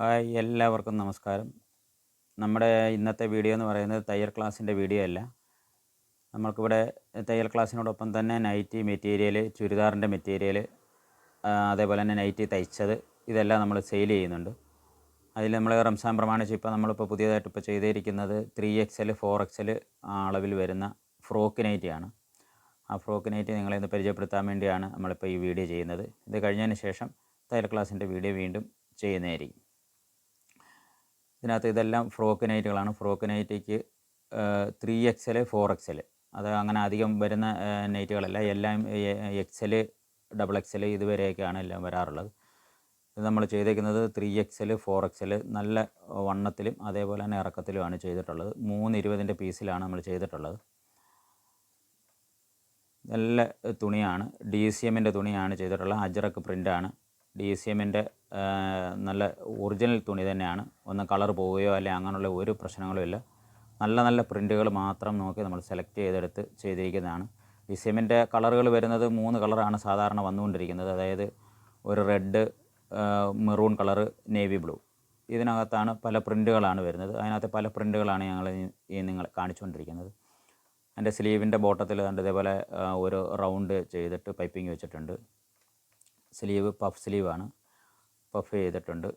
Hi എല്ലാവർക്കും നമസ്കാരം. നമ്മുടെ ഇന്നത്തെ വീഡിയോ എന്ന് പറയുന്നത് തയ്യൽ ക്ലാസ്സിന്റെ വീഡിയോ അല്ല. നമ്മൾക്കിവിടെ തയ്യൽ ക്ലാസ്സിനോടൊപ്പം തന്നെ നൈറ്റി മെറ്റീരിയൽ ചുരിദാറിന്റെ മെറ്റീരിയൽ അതേപോലെ തന്നെ നൈറ്റി തയ്ച്ചത് ഇതെല്ലാം നമ്മൾ സെയിൽ ചെയ്യുന്നുണ്ട്. അതിൽ നമ്മൾ റംസാൻ പ്രമാണിച്ച് ഇപ്പോൾ നമ്മളിപ്പോൾ പുതിയതായിട്ട് ഇപ്പോൾ ചെയ്തിരിക്കുന്നത് three X L four X L അളവിൽ വരുന്ന ഫ്രോക്ക് നൈറ്റിയാണ്. ആ ഫ്രോക്ക് നൈറ്റി നിങ്ങളെ ഇന്ന് പരിചയപ്പെടുത്താൻ വേണ്ടിയാണ് നമ്മളിപ്പോൾ ഈ വീഡിയോ ചെയ്യുന്നത്. ഇത് കഴിഞ്ഞതിന് ശേഷം തയ്യൽ ക്ലാസ്സിന്റെ വീഡിയോ വീണ്ടും ചെയ്യുന്നതായിരിക്കും. ഇതിനകത്ത് ഇതെല്ലാം ഫ്രോക്ക് നൈറ്റുകളാണ് frock നൈറ്റിക്ക് three X L four X L അത് അങ്ങനെ അധികം വരുന്ന നൈറ്റുകളല്ല. എല്ലാം എക്സൽ ഡബിൾ എക്സൽ ഇതുവരെയൊക്കെയാണ് എല്ലാം വരാറുള്ളത്. ഇത് നമ്മൾ ചെയ്തേക്കുന്നത് ത്രീ എക്സൽ ഫോർ എക്സൽ നല്ല വണ്ണത്തിലും അതേപോലെ തന്നെ ഇറക്കത്തിലുമാണ് ചെയ്തിട്ടുള്ളത്. മൂന്ന് ഇരുപതിന്റെ പീസിലാണ് നമ്മൾ ചെയ്തിട്ടുള്ളത്. നല്ല തുണിയാണ്. ഡി സി എമ്മിന്റെ തുണിയാണ് ചെയ്തിട്ടുള്ളത്. അജറക്ക് പ്രിന്റാണ്. ഡി സി എമ്മിന്റെ നല്ല ഒറിജിനൽ തുണി തന്നെയാണ്. ഒന്ന് കളർ പോവുകയോ അല്ലെങ്കിൽ അങ്ങനെയുള്ള ഒരു പ്രശ്നങ്ങളും ഇല്ല. നല്ല നല്ല പ്രിന്റുകൾ മാത്രം നോക്കി നമ്മൾ സെലക്ട് ചെയ്തെടുത്ത് ചെയ്തിരിക്കുന്നതാണ്. ഡി സി എമ്മിന്റെ കളറുകൾ വരുന്നത് മൂന്ന് കളറാണ് സാധാരണ വന്നുകൊണ്ടിരിക്കുന്നത്. അതായത് ഒരു red maroon colour navy blue. ഇതിനകത്താണ് പല പ്രിന്റുകളാണ് വരുന്നത്. അതിനകത്ത് പല പ്രിന്റുകളാണ് ഞങ്ങൾ ഈ നിങ്ങൾ കാണിച്ചുകൊണ്ടിരിക്കുന്നത്. എന്റെ സ്ലീവിന്റെ ബോട്ടത്തിൽ കണ്ട് ഇതേപോലെ ഒരു റൗണ്ട് ചെയ്തിട്ട് പൈപ്പിംഗ് വെച്ചിട്ടുണ്ട്. Sleeve puff സ്ലീവാണ്. പഫ് ചെയ്തിട്ടുണ്ട്.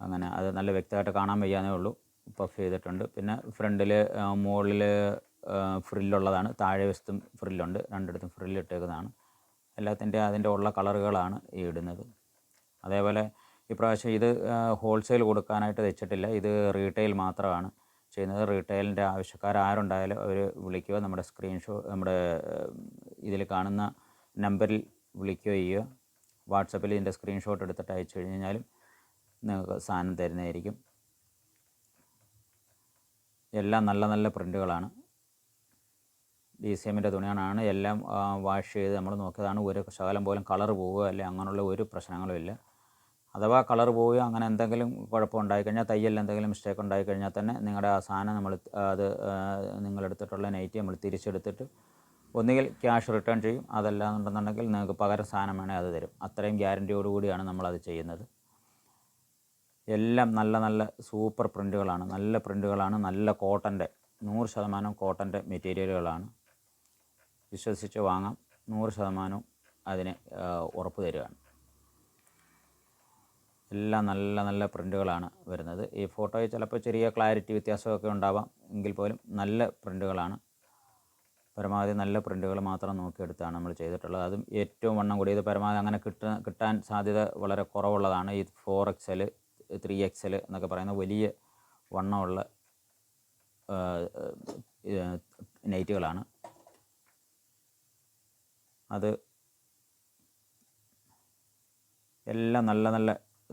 അങ്ങനെ അത് നല്ല വ്യക്തമായിട്ട് കാണാൻ വയ്യാന്നേ ഉള്ളൂ. പഫ് ചെയ്തിട്ടുണ്ട്. പിന്നെ ഫ്രണ്ടിൽ മുകളിൽ ഫ്രില്ലുള്ളതാണ്. താഴെ വശത്തും ഫ്രില്ലുണ്ട്. രണ്ടിടത്തും ഫ്രില്ല് ഇട്ടേക്കുന്നതാണ്. എല്ലാത്തിന്റെ അതിന്റെ ഉള്ള കളറുകളാണ് ഈ ഇടുന്നത്. അതേപോലെ ഇപ്രാവശ്യം ഇത് ഹോൾസെയിൽ കൊടുക്കാനായിട്ട് വെച്ചിട്ടില്ല. ഇത് റീറ്റെയിൽ മാത്രമാണ് ചെയ്യുന്നത്. റീറ്റെയിലിന്റെ ആവശ്യക്കാർ ആരുണ്ടായാലും അവർ വിളിക്കുക. നമ്മുടെ സ്ക്രീൻഷോ നമ്മുടെ ഇതിൽ കാണുന്ന നമ്പറിൽ വിളിക്കുകയോ ചെയ്യുക. വാട്സപ്പിൽ ഇതിന്റെ സ്ക്രീൻഷോട്ട് എടുത്തിട്ട് അയച്ചു കഴിഞ്ഞ് കഴിഞ്ഞാലും നിങ്ങൾക്ക് സാധനം തരുന്നതായിരിക്കും. എല്ലാം നല്ല നല്ല പ്രിന്റുകളാണ് ഡി സി എമ്മിന്റെ തുണിയാണ് എല്ലാം വാഷ് ചെയ്ത് നമ്മൾ നോക്കിയതാണ്. ഒരു ശകലം പോലും കളർ പോവുക അല്ലെങ്കിൽ അങ്ങനെയുള്ള ഒരു പ്രശ്നങ്ങളുമില്ല അഥവാ കളർ പോവുക അങ്ങനെ എന്തെങ്കിലും കുഴപ്പം ഉണ്ടായിക്കഴിഞ്ഞാൽ തയ്യലിൽ എന്തെങ്കിലും മിസ്റ്റേക്ക് ഉണ്ടായിക്കഴിഞ്ഞാൽ തന്നെ നിങ്ങളുടെ ആ സാധനം നമ്മൾ അത് നിങ്ങളെടുത്തിട്ടുള്ള നൈറ്റ് നമ്മൾ തിരിച്ചെടുത്തിട്ട് ഒന്നുകിൽ ക്യാഷ് റിട്ടേൺ ചെയ്യും അതല്ലാന്നുണ്ടെന്നുണ്ടെങ്കിൽ നിങ്ങൾക്ക് പകരം സാധനം വേണേൽ അത് തരും. അത്രയും ഗ്യാരന്റിയോടുകൂടിയാണ് നമ്മളത് ചെയ്യുന്നത്. എല്ലാം നല്ല നല്ല സൂപ്പർ പ്രിന്റുകളാണ് നല്ല പ്രിന്റുകളാണ് നല്ല കോട്ടന്റെ നൂറ് ശതമാനം കോട്ടന്റെ മെറ്റീരിയലുകളാണ് വിശ്വസിച്ച് വാങ്ങാം. നൂറ് ശതമാനവും അതിന് ഉറപ്പ് തരികയാണ് എല്ലാം നല്ല നല്ല പ്രിന്റുകളാണ് വരുന്നത്. ഈ ഫോട്ടോയിൽ ചിലപ്പോൾ ചെറിയ ക്ലാരിറ്റി വ്യത്യാസമൊക്കെ ഉണ്ടാവാം. എങ്കിൽ പോലും നല്ല പ്രിന്റുകളാണ് പരമാവധി നല്ല പ്രിന്റുകൾ മാത്രം നോക്കിയെടുത്താണ് നമ്മൾ ചെയ്തിട്ടുള്ളത്. അതും ഏറ്റവും വണ്ണം കൂടിയത് പരമാവധി അങ്ങനെ കിട്ട കിട്ടാൻ സാധ്യത വളരെ കുറവുള്ളതാണ്. ഈ ഫോർ എക്സൽ ത്രീ എക്സൽ എന്നൊക്കെ പറയുന്ന വലിയ വണ്ണമുള്ള നൈറ്റുകളാണ് അത് എല്ലാം നല്ല നല്ല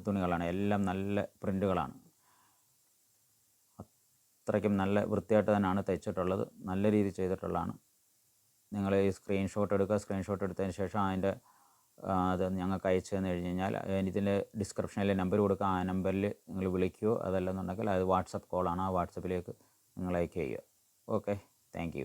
തുണികളാണ്. എല്ലാം നല്ല പ്രിന്റുകളാണ് അത്രയ്ക്കും നല്ല വൃത്തിയായിട്ട് തന്നെയാണ് തയ്ച്ചിട്ടുള്ളത്. നല്ല രീതിയിൽ ചെയ്തിട്ടുള്ളതാണ്. നിങ്ങൾ ഈ സ്ക്രീൻഷോട്ട് എടുക്കുക. സ്ക്രീൻഷോട്ട് എടുത്തതിന് ശേഷം അതിന്റെ അത് ഞങ്ങൾക്ക് അയച്ചു തന്നു കഴിഞ്ഞ് കഴിഞ്ഞാൽ ഇതിന്റെ ഡിസ്ക്രിപ്ഷനിൽ നമ്പർ കൊടുക്കുക. ആ നമ്പറിൽ നിങ്ങൾ വിളിക്കുകയോ അതല്ലെന്നുണ്ടെങ്കിൽ അത് വാട്സപ്പ് കോളാണ് ആ വാട്സപ്പിലേക്ക് നിങ്ങൾ അയക്കുക ഓക്കെ താങ്ക്